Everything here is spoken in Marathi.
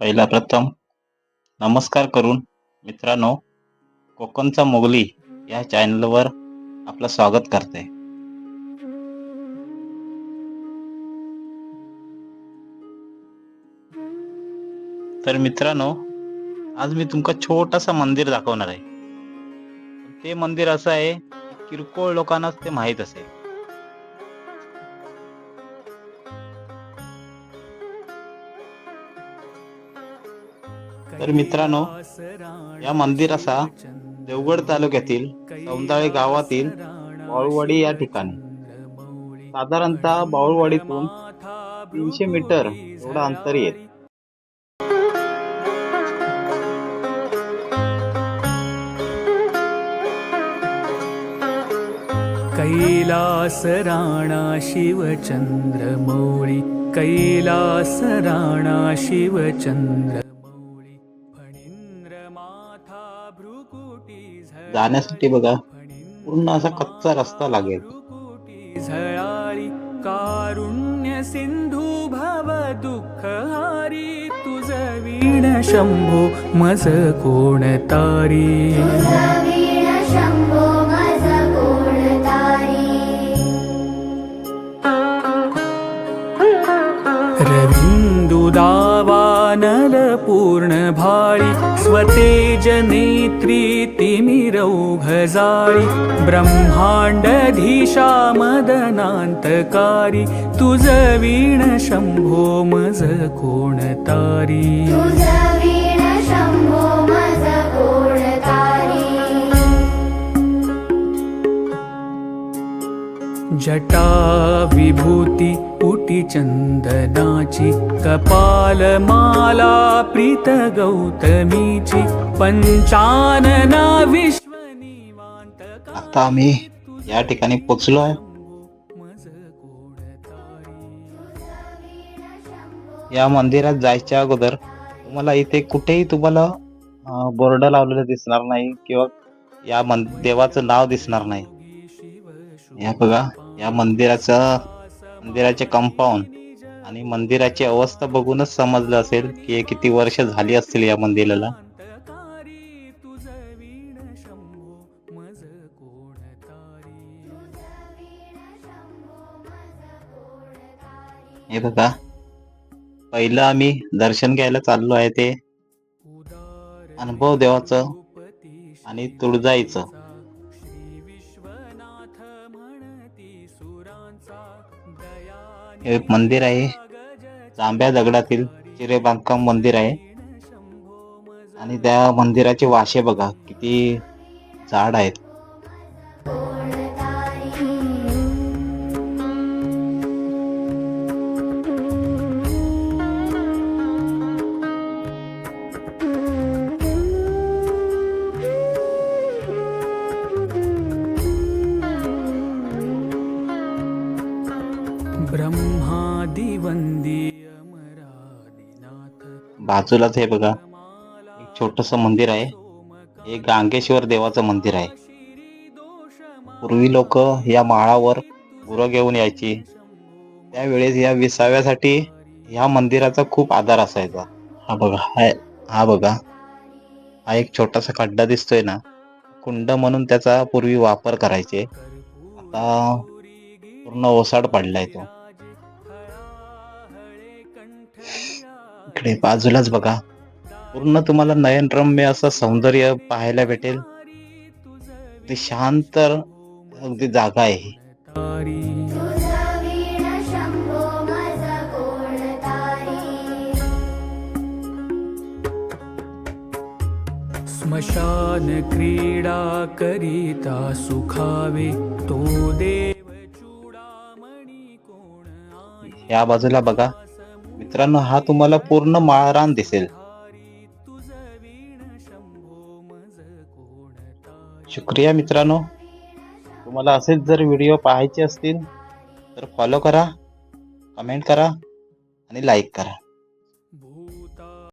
पहिला प्रथम नमस्कार करून मित्रांनो कोकणचा मोगली या चॅनलवर आपलं स्वागत करते. तर मित्रांनो आज मी तुमका छोटासा मंदिर दाखवणार आहे. ते मंदिर असं आहे किरकोळ लोकांनाच ते माहीत असेल. तर मित्रांनो या मंदिराचा देवगड तालुक्यातील सौंदाळे गावातील बाळूवाडी या ठिकाणी. साधारणतः बाळूवाडीतून तीनशे मीटर एवढं अंतर येत कैलास राणा शिवचंद्रमौळी कैलास राणा शिवचंद्र. जाण्यासाठी बघा पूर्ण असा कच्चा रस्ता लागेल. झळाळी कारुण्य सिंधू भव दुःख हारी तुझ वीण शंभो मज कोण तारी? स्वतेज नेत्री तिमिरौघजाळी ब्रह्माण्डधीशा मदनान्तकारी तुझ वीण शंभो मज कोणतारी जटा विभूती पुटी चंदनाची कपालमाला प्रीत गौतमीची पंचानना विश्वनिवांत आता आम्ही या ठिकाणी पोचलो आहे. या मंदिरात जायच्या अगोदर तुम्हाला इथे कुठेही तुम्हाला बोर्ड लावलेलं दिसणार नाही किंवा या मन देवाचं नाव दिसणार नाही. या बघा या मंदिराचं मंदिराचे कंपाऊंड आणि मंदिराची अवस्था बघूनच समजलं असेल की हे किती वर्ष झाली असतील या मंदिराला. हे बघा पहिलं आम्ही दर्शन घ्यायला चाललो आहे ते अनुभव देवाचं आणि तुळजाईचं. हे एक मंदिर आहे. जांभ्या दगडातील चिरे बांधकाम मंदिर आहे. आणि त्या मंदिराचे वाशे बघा किती झाड आहेत. बाजूलाच हे बघा. एक छोटस मंदिर आहे. हे गांगेश्वर देवाचं मंदिर आहे. पूर्वी लोक या माळावर गुरं घेऊन यायची. त्यावेळेस या विसाव्यासाठी या मंदिराचा खूप आधार असायचा. हा बघा हा हा बघा. हा एक छोटासा खड्डा दिसतोय ना. कुंड म्हणून त्याचा पूर्वी वापर करायचे. आता पूर्ण ओसाड पडलाय तो. इकडे बाजूलाच बघा. पूर्ण तुम्हाला नयनरम्य असं सौंदर्य पाहायला भेटेल. ती शांत अगदी जागा आहे स्मशान क्रीडा करिता सुखावे तो दे या बाजूला बघा. मित्रांनो हा तुम्हाला पूर्ण माळरान दिसेल. शुक्रिया मित्रांनो. तुम्हाला असेच जर व्हिडिओ पाहायचे असतील तर फॉलो करा कमेंट करा आणि लाईक करा.